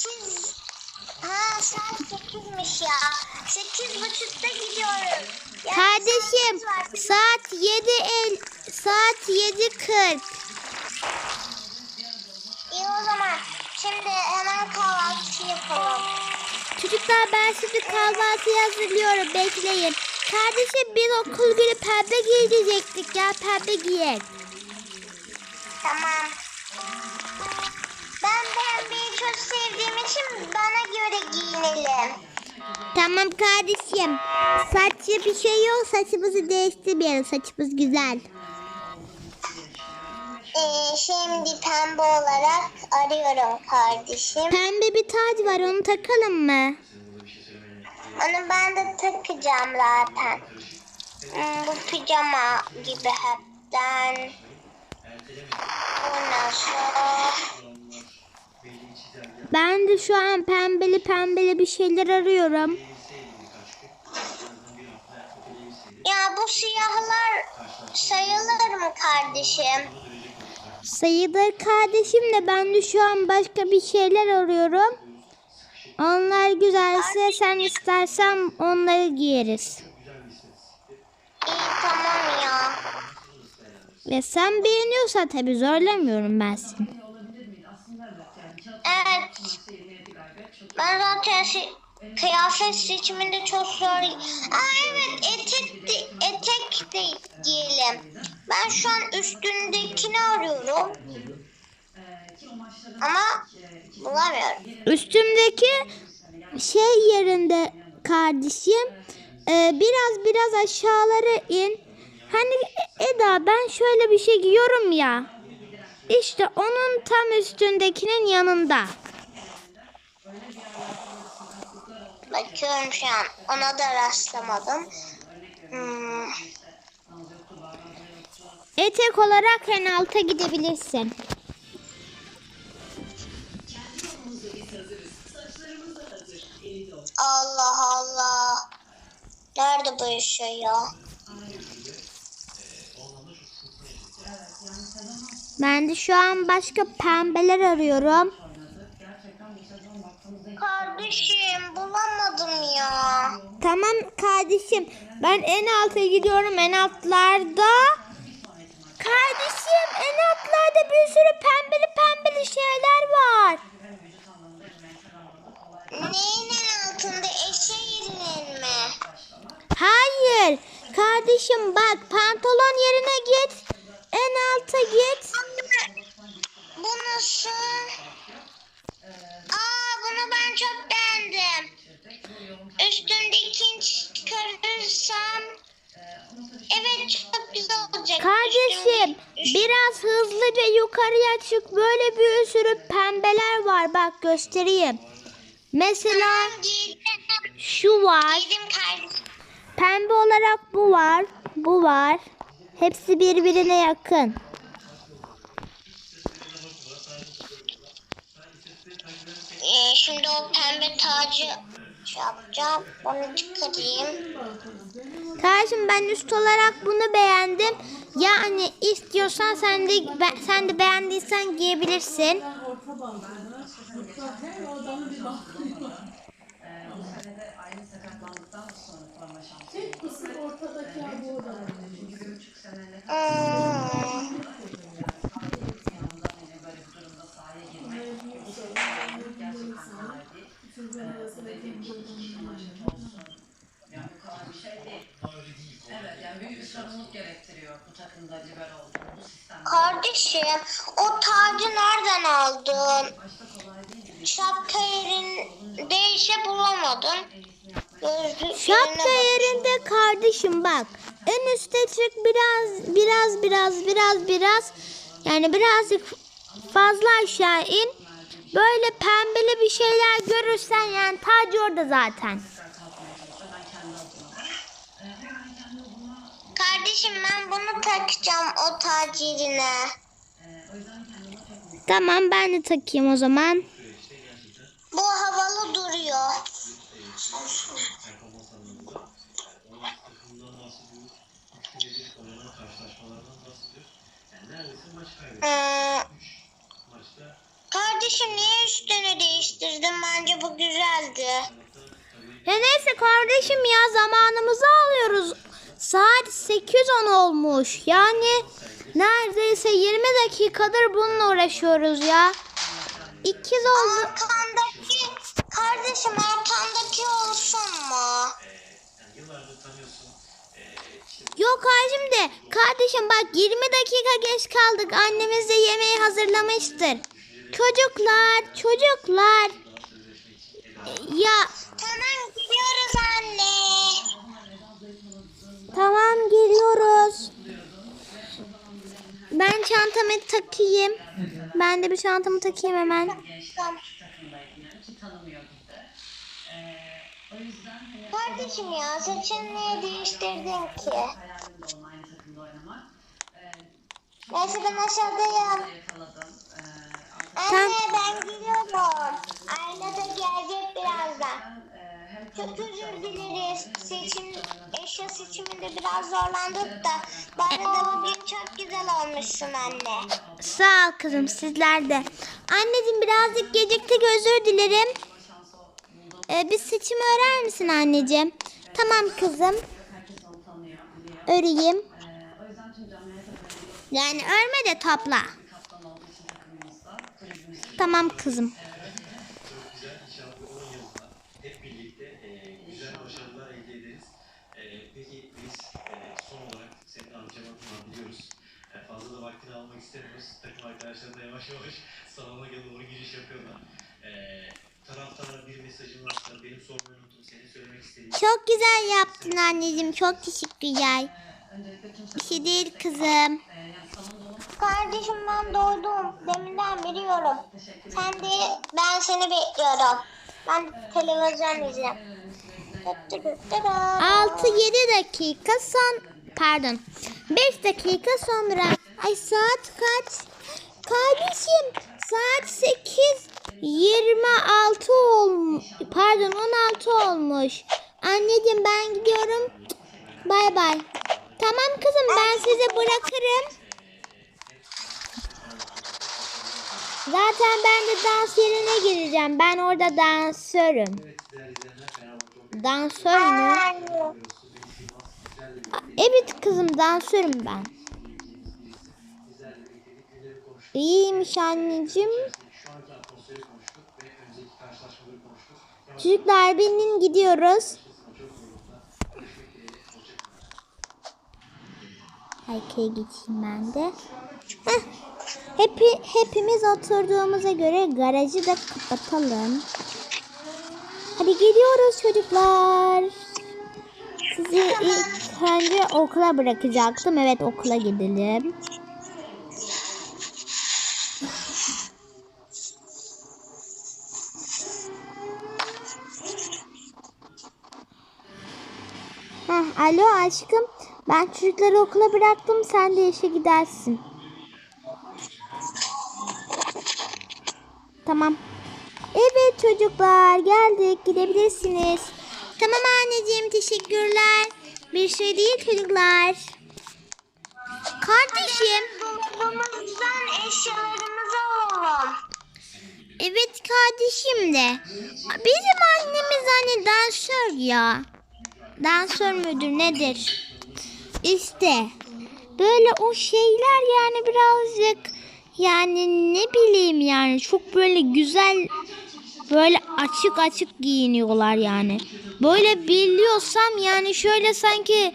siz... Ha saat sekizmiş ya. Sekiz buçukta gidiyoruz. Yani Kardeşim saat 7 el saat 7.40. İyi o zaman. Şimdi hemen kahvaltı yapalım. Çocuklar ben şimdi kahvaltı hazırlıyorum bekleyin. Kardeşim biz okul günü pembe giyecektik ya pembe giyek. Tamam. Ben pembeyi çok sevdiğim için bana göre giyinelim. Tamam kardeşim. Saçlı bir şey yok saçımızı değiştirmeyelim saçımız güzel. Ee, şimdi pembe olarak arıyorum kardeşim. Pembe bir tac var onu takalım mı? Onu ben de takacağım zaten. Hmm, bu pijama gibi hepten. Bu nasıl? Ben de şu an pembeli pembeli bir şeyler arıyorum. Ya bu siyahlar sayılır mı kardeşim? Sayılır kardeşim de ben de şu an başka bir şeyler arıyorum. Onlar güzelse sen istersen onları giyeriz. İyi tamam ya. Ve sen beğeniyorsan tabii zorlamıyorum ben seni. Evet. Ben zaten se- kıyafet seçiminde çok zor. Aa evet etek de, etek de giyelim. Ben şu an üstündekini arıyorum. Ama bulamıyorum. Üstümdeki şey yerinde kardeşim e, biraz biraz aşağılara in. Hani Eda ben şöyle bir şey giyiyorum ya. İşte onun tam üstündekinin yanında. Bakıyorum şu an. Ona da rastlamadım. Hmm, Etek olarak en alta gidebilirsin. Allah Allah. Nerede bu yaşıyor ya? Ben de şu an başka pembeler arıyorum. Kardeşim bulamadım ya. Tamam kardeşim. Ben en alta gidiyorum en altlarda. Kardeşim en altlarda bir sürü pembeli pembeli şeyler var. Neyin en altında eşeğinin mi? Hayır. Kardeşim bak pantolon yerine git. En alta git. Bu nasıl? Aa bunu ben çok beğendim. Üstündekini çıkarırsam evet çok güzel olacak. Kardeşim Üstündeki- biraz hızlıca yukarıya çık. Böyle bir sürü pembeler var. Bak göstereyim. Mesela şu var. Pembe olarak bu var. Bu var. Hepsi birbirine yakın. Ee, şimdi o pembe tacı yapacağım. Onu çıkarayım. Kardeşim ben üst olarak bunu beğendim. Yani istiyorsan sen de sen de beğendiysen giyebilirsin. Hmm. Evet yani büyük bir sorumluluk gerektiriyor bu takımda liber olduğu bu sistem. Kardeşim o tacı nereden aldın? Şapka yerinde ise bulamadım. Gözlük Şapka yerinde kardeşim bak. En üstte çık biraz biraz biraz biraz biraz. Yani birazcık fazla aşağı in. Böyle pembeli bir şeyler görürsen yani tacı orada zaten. Kardeşim ben bunu takacağım o tac yerine. Tamam ben de takayım o zaman. Bu havalı duruyor. Kardeşim kardeşim niye üstünü değiştirdin? Bence bu güzeldi. Ya neyse kardeşim ya zamanımızı alıyoruz. Saat 8.10 olmuş. Yani neredeyse 20 dakikadır bununla uğraşıyoruz ya. İkiz oldu. Kardeşim arkandaki olsun mu? Yok hacım de kardeşim bak 20 dakika geç kaldık. Annemiz de yemeği hazırlamıştır. Çocuklar, çocuklar. Ya Tamam gidiyoruz anne. tamam geliyoruz. Ben çantamı takayım. Ben de bir çantamı takayım hemen. Tamam. takımdaydı yani ki tanımıyor bizi. Ee, o yüzden hani Kardeşim ya saçını niye değiştirdin ki? Neyse ben aşağıdayım. Anne ben gidiyorum. Ayna da gelecek birazdan. e, Çok özür dileriz. Seçim, eşya seçiminde biraz zorlandık da. Bu arada bugün çok güzel olmuşsun anne. Sağ ol kızım sizler de. Anneciğim birazcık geciktik özür dilerim. Ee, bir seçim öğrer misin anneciğim? Tamam kızım. Öreyim. Ee, Yani örme de topla. Tamam kızım. almak istemiyoruz. Takım arkadaşlar da yavaş yavaş salona doğru giriş yapıyorlar. E, taraftara bir mesajın varsa benim sormayı unuttum. Senin söylemek istediğin Çok güzel yaptın anneciğim. Çok teşekkürler. Bir şey değil kızım. Kardeşim ben doydum. Deminden biliyorum. Sen de ben seni bekliyorum. Ben televizyon izleyeceğim. 6-7 dakika son pardon 5 dakika sonra ay saat kaç kardeşim saat 8 26 olmuş pardon 16 olmuş. Anneciğim ben gidiyorum. Bay bay. Tamam kızım ben sizi bırakırım. Zaten ben de dans yerine gireceğim. Ben orada dansörüm. Dansör mü? Evet kızım dansörüm ben. İyiymiş anneciğim. Çocuklar benim gidiyoruz. Arkaya geçeyim ben de. Heh. Hepi, hepimiz oturduğumuza göre garajı da kapatalım. Hadi gidiyoruz çocuklar. Sizi ilk önce okula bırakacaktım. Evet okula gidelim. Heh, alo aşkım. Ben çocukları okula bıraktım. Sen de işe gidersin. Tamam. Evet çocuklar geldik gidebilirsiniz. Tamam anneciğim teşekkürler. Bir şey değil çocuklar. Kardeşim. Dolabımızdan eşyalarımızı alalım. Evet kardeşim de. Bizim annemiz hani dansör ya. Dansör müdür nedir? İşte. Böyle o şeyler yani birazcık yani ne bileyim yani çok böyle güzel böyle açık açık giyiniyorlar yani. Böyle biliyorsam yani şöyle sanki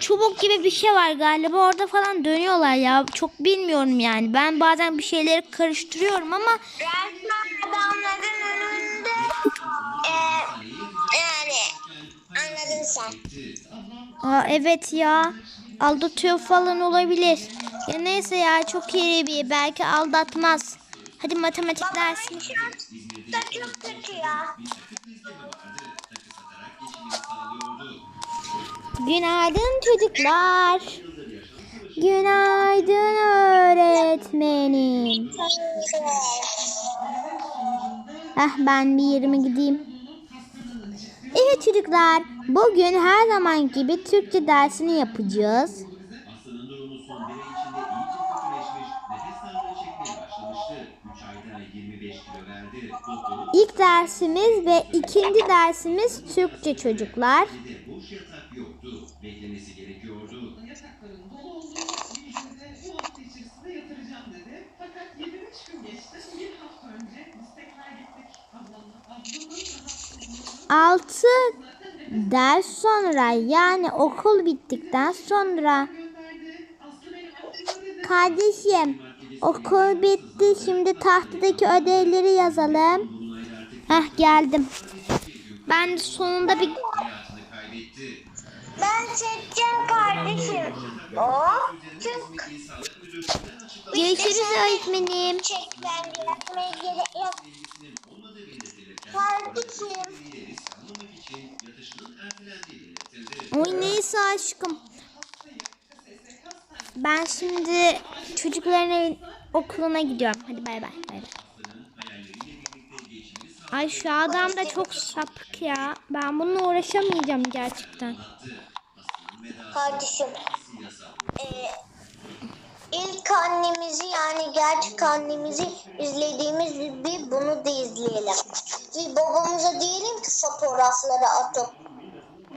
çubuk gibi bir şey var galiba orada falan dönüyorlar ya. Çok bilmiyorum yani. Ben bazen bir şeyleri karıştırıyorum ama Resmen adamların önünde eee yani anladın sen. Aa, evet ya. Aldatıyor falan olabilir. Ya neyse ya çok iyi bir belki aldatmaz. Hadi matematik an da çok kötü ya. Günaydın çocuklar. Günaydın öğretmenim. Ah ben bir yerime gideyim. Çocuklar, bugün her zaman gibi Türkçe dersini yapacağız. Aslı'nın durumu son bir ay içinde iyice kötüleşmiş, nefes darlığı çekmeye başlamıştı. 3 ayda Yani 25 kilo verdi. Doktoru İlk dersimiz ve ikinci dersimiz Türkçe çocuklar. 6 ders sonra yani okul bittikten sonra kardeşim okul bitti şimdi tahtadaki ödevleri yazalım. Heh geldim. Ben sonunda bir. Ben çekeceğim kardeşim. Oh, çık. Görüşürüz öğretmenim. Çek ben de yapmaya gerek yok. Kardeşim. Oy neyse aşkım. Ben şimdi çocukların evin- okuluna gidiyorum. Hadi bay bay. bay Ay şu adam da çok sapık ya. Ben bununla uğraşamayacağım gerçekten. Kardeşim. Ee, ilk annemizi yani gerçek annemizi izlediğimiz gibi bunu da izleyelim. Ve babamıza diyelim ki fotoğrafları atıp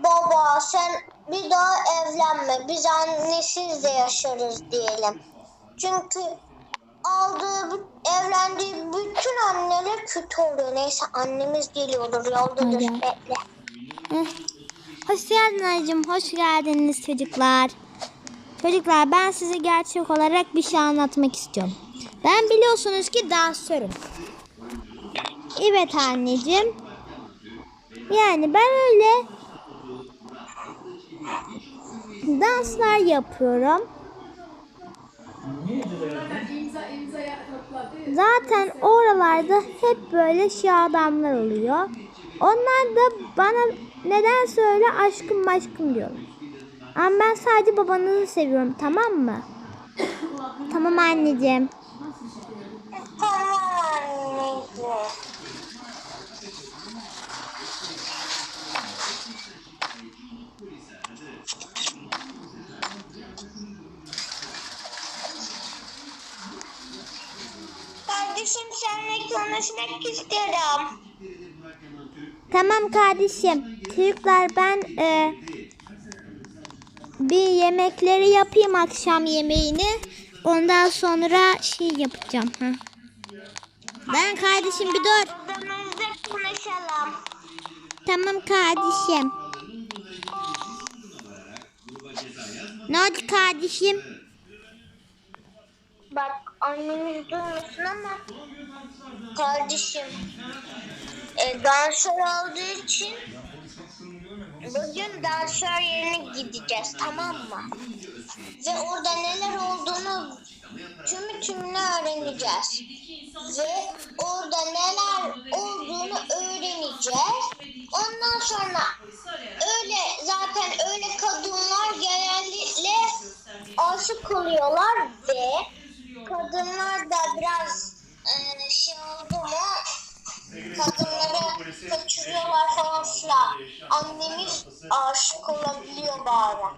Baba sen bir daha evlenme biz annesiz de yaşarız diyelim. Çünkü aldığı, evlendiği bütün anneler kötü oluyor. Neyse annemiz geliyordur yoldadır bekle. Hoş geldin Aycım. Hoş geldiniz çocuklar. Çocuklar ben size gerçek olarak bir şey anlatmak istiyorum. Ben biliyorsunuz ki dansörüm. Evet anneciğim. Yani ben öyle danslar yapıyorum. Zaten oralarda hep böyle şey adamlar oluyor. Onlar da bana neden söyle aşkım aşkım diyorlar. Ama ben sadece babanızı seviyorum tamam mı? Tamam anneciğim. Tamam anneciğim. Kardeşim seninle konuşmak istiyorum. Tamam kardeşim. Çocuklar ben e, bir yemekleri yapayım akşam yemeğini. Ondan sonra şey yapacağım. Ha. Ben kardeşim bir dur. Konuşalım. Tamam kardeşim. Ne oldu kardeşim? Bak annemiz duymasın ama kardeşim e, dansör olduğu için bugün dansör yerine gideceğiz tamam mı? Ve orada neler olduğunu tümü tümüne öğreneceğiz. Ve orada neler olduğunu öğreneceğiz. Ondan sonra öyle zaten öyle kadınlar genellikle aşık oluyorlar ve kadınlar da biraz e, şey oldu mu kadınları kaçırıyorlar falan filan. Annemiz aşık olabiliyor bazen.